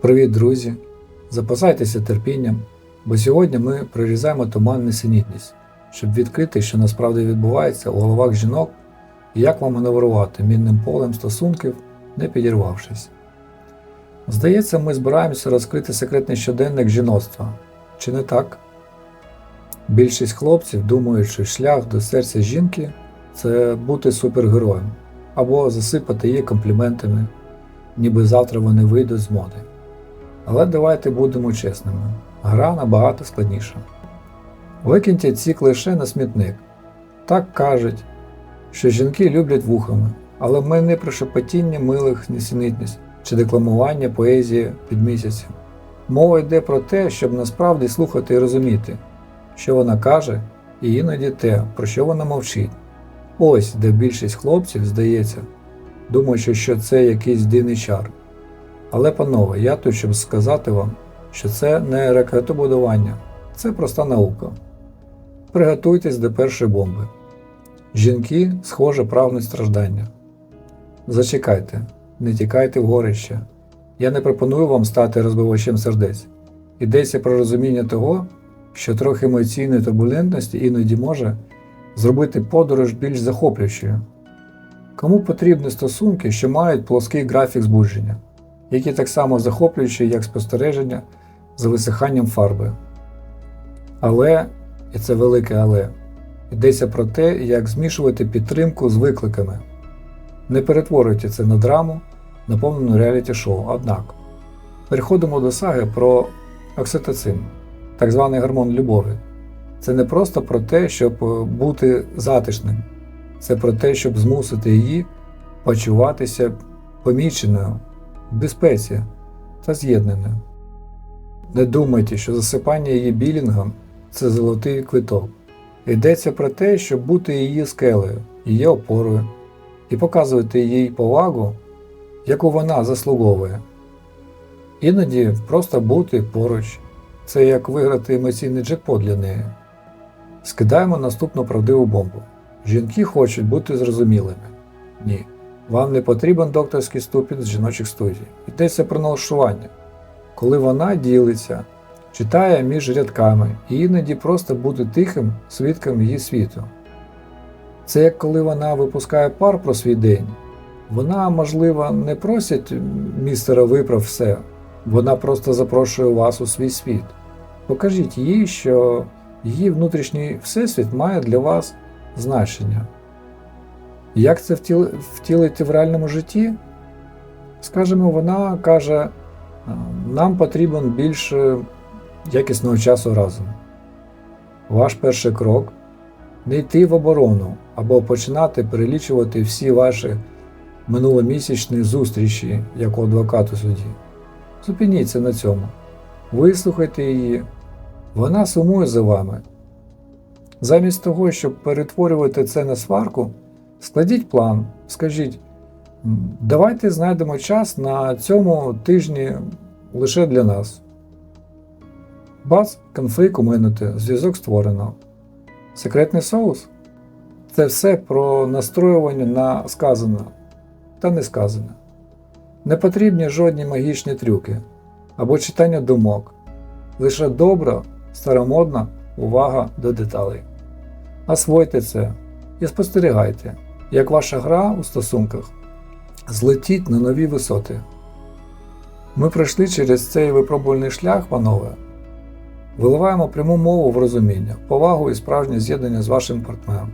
Привіт, друзі! Запасайтеся терпінням, бо сьогодні ми прорізаємо туман несенітність, щоб відкрити, що насправді відбувається у головах жінок і як вам маневрувати мінним полем стосунків, не підірвавшись. Здається, ми збираємося розкрити секретний щоденник жіноцтва. Чи не так? Більшість хлопців думають, що шлях до серця жінки це бути супергероєм або засипати її компліментами, ніби завтра вони вийдуть з моди. Але давайте будемо чесними, гра набагато складніша. Викиньте ці клише на смітник. Так кажуть, що жінки люблять вухами, але ми не про шепотіння милих несенітниць чи декламування поезії під місяцем. Мова йде про те, щоб насправді слухати і розуміти, що вона каже, і іноді те, про що вона мовчить. Ось де більшість хлопців, здається, думаючи, що це якийсь дивний чар. Але, панове, я тут, щоб сказати вам, що це не ракетобудування, це проста наука. Приготуйтесь до першої бомби. Жінки, схоже, прагнуть страждання. Зачекайте, не тікайте в горище. Я не пропоную вам стати розбивачем сердець. Йдеться про розуміння того, що трохи емоційної турбулентності іноді може зробити подорож більш захоплюючою. Кому потрібні стосунки, що мають плоский графік збудження, які так само захоплюючі, як спостереження за висиханням фарби. Але, і це велике але, йдеться про те, як змішувати підтримку з викликами. Не перетворюйте це на драму, наповнену реаліті-шоу. Однак, переходимо до саги про окситоцин, так званий гормон любові. Це не просто про те, щоб е, бути затишним, це про те, щоб змусити її почуватися поміченою, безпеці та з'єднаною. Не думайте, що засипання її білінгом це золотий квиток. Йдеться про те, щоб бути її скелею, її опорою і показувати їй повагу, яку вона заслуговує. Іноді просто бути поруч це як виграти емоційний джекпот для неї. Скидаємо наступну правдиву бомбу. Жінки хочуть бути зрозумілими. Ні. Вам не потрібен докторський ступінь з жіночих студій. Йдеться про налаштування. Коли вона ділиться, читає між рядками і іноді просто бути тихим свідком її світу. Це як коли вона випускає пар про свій день. Вона, можливо, не просить містера виправ все, вона просто запрошує вас у свій світ. Покажіть їй, що її внутрішній всесвіт має для вас значення. Як це втілити в реальному житті? Скажімо, вона каже, нам потрібен більше якісного часу разом. Ваш перший крок не йти в оборону або починати перелічувати всі ваші минуломісячні зустрічі як у адвокату суді. Зупиніться на цьому. Вислухайте її. Вона сумує за вами. Замість того, щоб перетворювати це на сварку, складіть план, скажіть, давайте знайдемо час на цьому тижні лише для нас. Бац, конфлікт уминути, зв'язок створено. Секретний соус це все про настроювання на сказане та не сказане. Не потрібні жодні магічні трюки або читання думок, лише добра, старомодна увага до деталей. Освойте це і спостерігайте, як ваша гра у стосунках злетіть на нові висоти. Ми пройшли через цей випробувальний шлях, панове. Виливаємо пряму мову в розуміння, повагу і справжнє з'єднання з вашим партнером.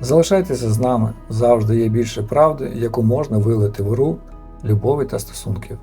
Залишайтеся з нами, завжди є більше правди, яку можна вилити в гру, любові та стосунків.